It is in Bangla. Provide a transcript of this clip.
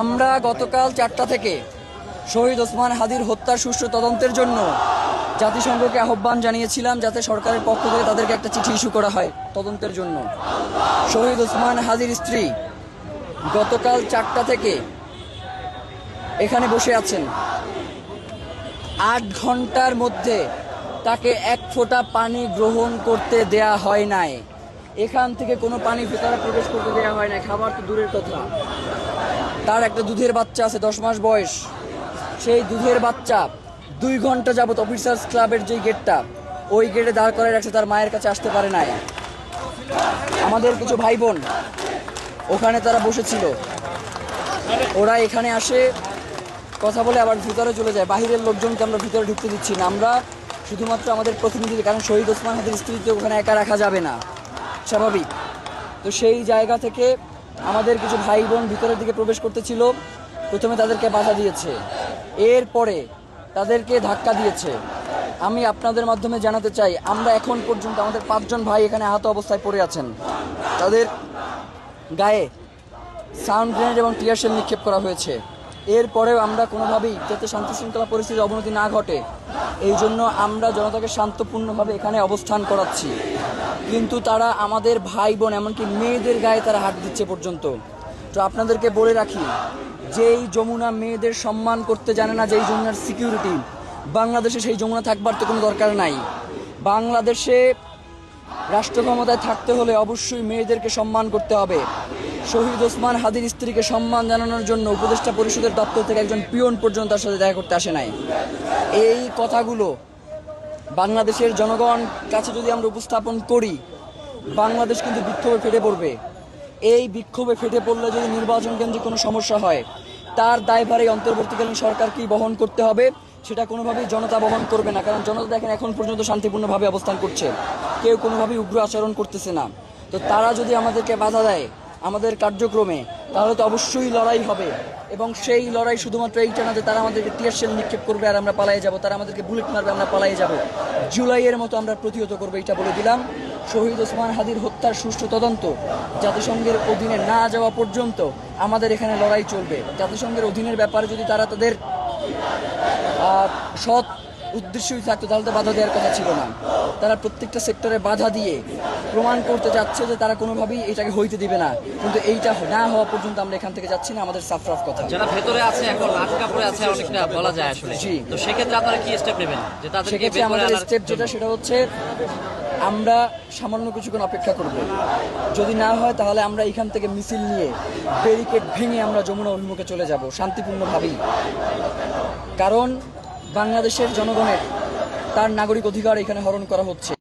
আমরা গতকাল চারটা থেকে শহীদ ওসমান হাদির হত্যার সুষ্ঠু তদন্তের জন্য জাতিসংঘকে আহ্বান জানিয়েছিলাম যাতে সরকারের পক্ষ থেকে তাদেরকে একটা চিঠি ইস্যু করা হয় তদন্তের জন্য। শহীদ ওসমান হাদির স্ত্রী গতকাল চারটা থেকে এখানে বসে আছেন। আট ঘণ্টার মধ্যে তাকে এক ফোঁটা পানি গ্রহণ করতে দেয়া হয় নাই। এখান থেকে কোনো পানি ভেতরে প্রবেশ করতে দেওয়া হয় নাই। খাবার তো দূরের কথা। তার একটা দুধের বাচ্চা আছে, দশ মাস বয়স। সেই দুধের বাচ্চা দুই ঘণ্টা যাবত অফিসার্স ক্লাবের যে গেটটা ওই গেটে দাঁড় করে রাখছে, তার মায়ের কাছে আসতে পারে নাই। আমাদের কিছু ভাই বোন ওখানে তারা বসেছিল। ওরা এখানে আসে, কথা বলে আবার ভিতরে চলে যায়। বাহিরের লোকজনকে আমরা ভিতরে ঢুকতে দিচ্ছি না। আমরা শুধুমাত্র আমাদের প্রতিনিধি, কারণ শহীদ ওসমান হাতের স্ত্রীকে ওখানে একা রাখা যাবে না। স্বাভাবিক। তো সেই জায়গা থেকে আমাদের কিছু ভাই বোন ভিতরের দিকে প্রবেশ করতেছিল। প্রথমে তাদেরকে বাধা দিয়েছে। এরপরে তাদেরকে ধাক্কা দিয়েছে। আমি আপনাদের মাধ্যমে জানাতে চাই, আমরা এখন পর্যন্ত আমাদের পাঁচজন ভাই এখানে আহত অবস্থায় পড়ে আছেন। তাদের গায়ে সাউন্ড গ্রেনেড এবং টিয়ার সেল নিক্ষেপ করা হয়েছে। এরপরেও আমরা কোনোভাবেই যাতে শান্তি শৃঙ্খলা পরিস্থিতির অবনতি না ঘটে, এই জন্য আমরা জনতাকে শান্তপূর্ণভাবে এখানে অবস্থান করাচ্ছি। কিন্তু তারা আমাদের ভাই বোন এমনকি মেয়েদের গায়ে তারা হাত দিচ্ছে পর্যন্ত। তো আপনাদেরকে বলে রাখি, যেই যমুনা মেয়েদের সম্মান করতে জানে না যেই যমুনার সিকিউরিটি বাংলাদেশে সেই যমুনা থাকবার তো কোনো দরকার নাই। বাংলাদেশে রাষ্ট্র ক্ষমতায় থাকতে হলে অবশ্যই মেয়েদেরকে সম্মান করতে হবে। শহীদ ওসমান হাদির স্ত্রীকে সম্মান জানানোর জন্য উপদেষ্টা পরিষদের দপ্তর থেকে একজন পিয়ন পর্যন্ত তার সাথে দেখা করতে আসে নাই। এই কথাগুলো বাংলাদেশের জনগণ কাছে যদি আমরা উপস্থাপন করি, বাংলাদেশ কিন্তু বিক্ষোভে ফেটে পড়বে। এই বিক্ষোভে ফেটে পড়লে যদি নির্বাচন কেন্দ্রে কোনো সমস্যা হয়, তার দায়ভার এই অন্তর্বর্তীকালীন সরকারকেই বহন করতে হবে। সেটা কোনোভাবেই জনতা বহন করবে না, কারণ জনতা দেখেন এখন পর্যন্ত শান্তিপূর্ণভাবে অবস্থান করছে। কেউ কোনোভাবেই উগ্র আচরণ করতেছে না। তো তারা যদি আমাদেরকে বাধা দেয় আমাদের কার্যক্রমে, তাহলে তো অবশ্যই লড়াই হবে। এবং সেই লড়াই শুধুমাত্র এইটা না যে তারা আমাদেরকে টিয়ার শেল নিক্ষেপ করবে আর আমরা পালাই যাব, তারা আমাদেরকে বুলেট মারবে, আমরা পালাই যাব। জুলাইয়ের মতো আমরা প্রতিহত করব এটা বলে দিলাম। শহীদ ওসমান হাদির হত্যার সুষ্ঠু তদন্ত জাতিসংঘের অধীনে না যাওয়া পর্যন্ত আমাদের এখানে লড়াই চলবে। জাতিসংঘের অধীনের ব্যাপারে যদি তারা তাদের সৎ উদ্দেশ্যই থাকতো তাহলে তো বাধা দেওয়ার কথা ছিল না। তারা প্রত্যেকটা সেক্টরে বাধা দিয়ে প্রমাণ করতে যাচ্ছে যে তারা কোনোভাবেই এটাকে হইতে দিবে না। কিন্তু এইটা না হওয়া পর্যন্ত আমরা এখান থেকে যাচ্ছি না আমাদের সাফরাফ কথা। যারা ভেতরে আছে এখন আটকা পড়ে আছে অনেকটা বলা যায় আসলে। জি। তো সেক্ষেত্রে আপনারা কি স্টেপ নেবেন? যে তাদেরকে সেক্ষেত্রে আমাদের স্টেপ যেটা সেটা হচ্ছে আমরা সামান্য কিছুক্ষণ অপেক্ষা করব। যদি না হয় তাহলে আমরা এখান থেকে মিছিল নিয়ে ব্যারিকেড ভেঙে আমরা যমুনা অভিমুখে চলে যাব শান্তিপূর্ণভাবেই। কারণ বাংলাদেশের জনগণের তার নাগরিক অধিকার এখানে হরণ করা হচ্ছে।